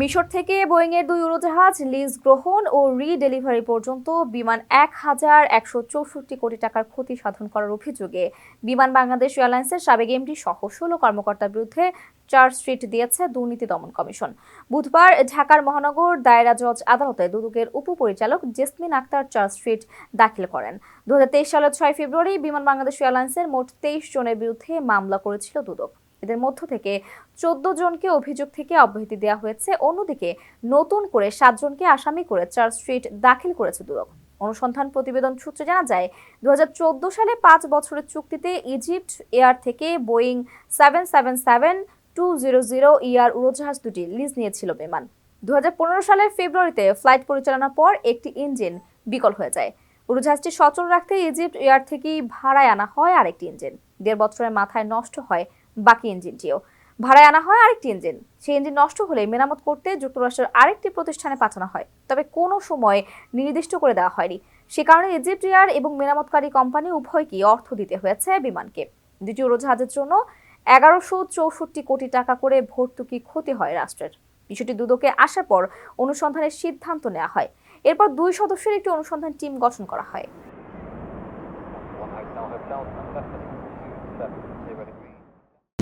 মিশর থেকে বোয়িংয়ের দুই উড়োজাহাজ লিজ গ্রহণ ও রিডেলিভারি পর্যন্ত বিমান এক হাজার একশো চৌষট্টি কোটি টাকার ক্ষতি সাধন করার অভিযোগে বিমান বাংলাদেশ এয়ারলাইন্সের সাবেক এমডি সহ ষোলো কর্মকর্তার বিরুদ্ধে চার্জশিট দিয়েছে দুর্নীতি দমন কমিশন। বুধবার ঢাকার মহানগর দায়রা জজ আদালতে দুদকের উপপরিচালক জেসমিন আক্তার চার্জশিট দাখিল করেন। দু হাজার তেইশ সালের ছয় ফেব্রুয়ারি বিমান বাংলাদেশ এয়ারলাইন্সের মোট তেইশ জনের বিরুদ্ধে মামলা করেছিল দুদক। এদের মধ্য থেকে চোদ্দ জনকে অভিযোগ থেকে অব্যাহতি দেওয়া হয়েছে। অন্যদিকে নতুন করে সাতজনকে আসামি করে চার্জশিট দাখিল করেছে দুদক। অনুসন্ধান প্রতিবেদন সূত্রে জানা যায় দু হাজার চোদ্দ সালে পাঁচ বছরের চুক্তিতে ইজিপ্ট এয়ার থেকে Boeing seven seven seven two zero zero ER উড়োজাহাজ দুটি লিজ নিয়েছিল বিমান। দুই হাজার পনেরো সালের ফেব্রুয়ারিতে ফ্লাইট পরিচালনার পর একটি ইঞ্জিন বিকল হয়ে যায়। উড়োজাহাজটি সচল রাখতে ইজিপ্ট এয়ার থেকেই ভাড়ায় আনা হয় আরেকটি ইঞ্জিন। দেড় বছরের মাথায় নষ্ট হয় বাকি ইঞ্জিনটিও। ভাড়ায় আনা হয় আরেকটি ইঞ্জিন। সেই ইঞ্জিন নষ্ট হলে মেরামত করতে যুক্তরাষ্ট্রের আরেকটি প্রতিষ্ঠানে পাঠানো হয়। তবে কোনো সময় নির্দিষ্ট করে দেওয়া হয়নি। সে কারণে ইজিপ্ট এয়ার এবং মেরামতকারী কোম্পানি উভয়কেই অর্থ দিতে হয়েছে বিমানকে। দুটি উড়োজাহাজের জন্য এগারোশো চৌষট্টি কোটি টাকা করে ভর্তুকি ক্ষতি হয় রাষ্ট্রের। বিষয়টি দুদকে আসার পর অনুসন্ধানের সিদ্ধান্ত নেওয়া হয়। এরপর দুই সদস্যের একটি অনুসন্ধান টিম গঠন করা হয়।